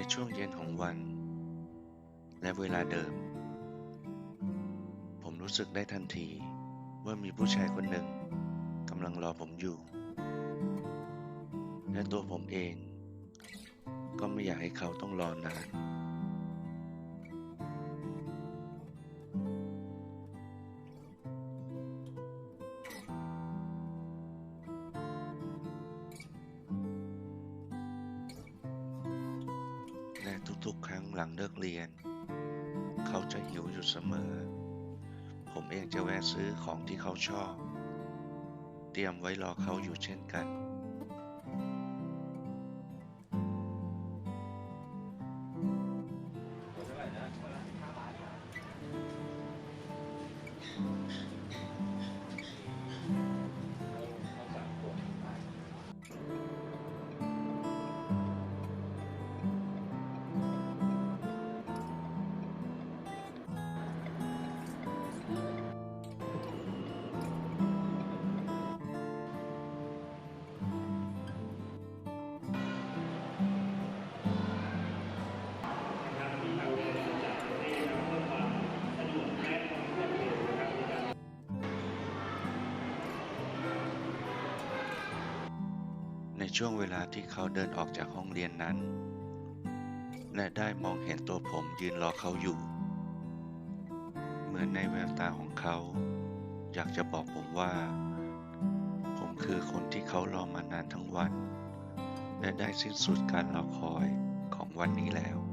ในช่วงเย็นของวัน และเวลาเดิม ผมรู้สึกได้ทันทีว่ามีผู้ชายคนหนึ่งกำลังรอผมอยู่ และตัวผมเอง ก็ไม่อยากให้เขาต้องรอนาน และทุกๆ ครั้งหลังเลิกเรียน เขาจะหิวอยู่เสมอ ผมเองจะแวะซื้อของที่เขาชอบ เตรียมไว้รอเขาอยู่เช่นกัน ในช่วงเวลาที่เขาเดินออกจากห้องเรียนนั้น และได้มองเห็นตัวผมยืนรอเขาอยู่ เหมือนในแววตาของเขา อยากจะบอกผมว่า ผมคือคนที่เขารอมานานทั้งวัน และได้สิ้นสุดการรอคอยของวันนี้แล้ว